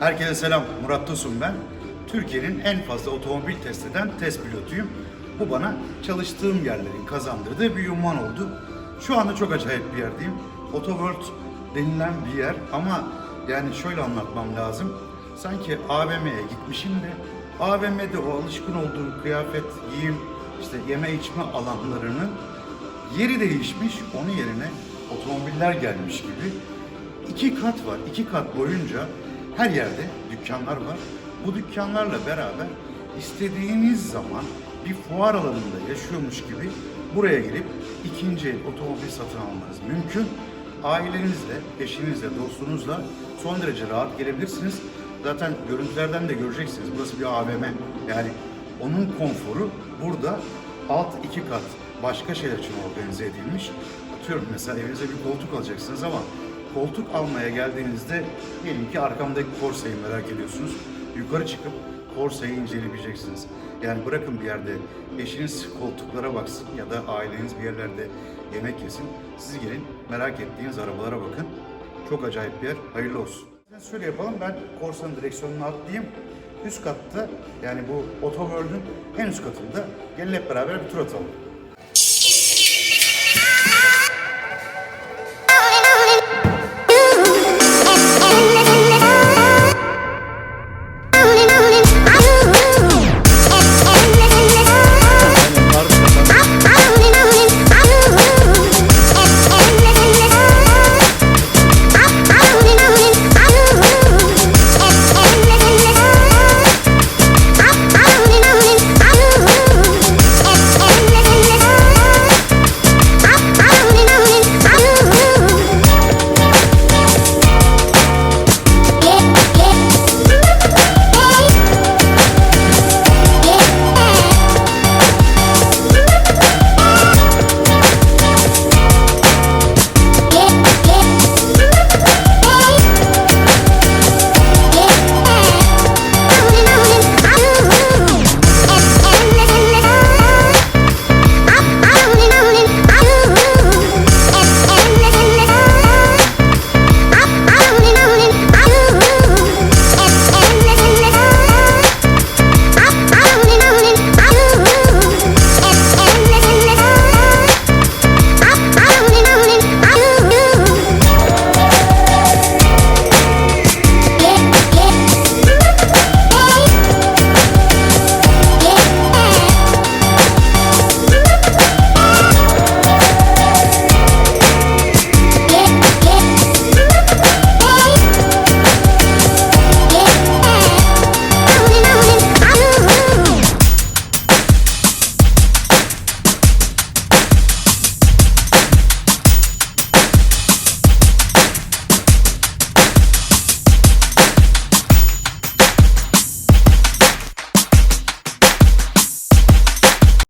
Herkese selam, Murat Tosun ben. Türkiye'nin en fazla otomobil test eden test pilotuyum. Bu bana çalıştığım yerlerin kazandırdığı bir ünvan oldu. Şu anda çok acayip bir yerdeyim. Autoworld denilen bir yer ama yani şöyle anlatmam lazım. Sanki AVM'ye gitmişim de AVM'de o alışkın olduğum kıyafet, giyim, işte yeme içme alanlarının yeri değişmiş. Onun yerine otomobiller gelmiş gibi İki kat var. İki kat boyunca her yerde dükkanlar var. Bu dükkanlarla beraber istediğiniz zaman bir fuar alanında yaşıyormuş gibi buraya gelip ikinci el otomobil satın almanız mümkün. Ailenizle, eşinizle, dostunuzla son derece rahat gelebilirsiniz. Zaten görüntülerden de göreceksiniz. Burası bir AVM. Yani onun konforu burada alt iki kat başka şeyler için organize edilmiş. Atıyorum mesela evinize bir koltuk alacaksınız ama koltuk almaya geldiğinizde diyelim ki arkamdaki Corsa'yı merak ediyorsunuz. Yukarı çıkıp Corsa'yı inceleyebileceksiniz. Yani bırakın bir yerde eşiniz koltuklara baksın ya da aileniz bir yerlerde yemek yesin. Siz gelin merak ettiğiniz arabalara bakın. Çok acayip bir yer. Hayırlı olsun. Şöyle yapalım. Ben Corsa'nın direksiyonunu atlayayım. Üst katta yani bu Autoworld'ün en üst katında gelin hep beraber bir tur atalım.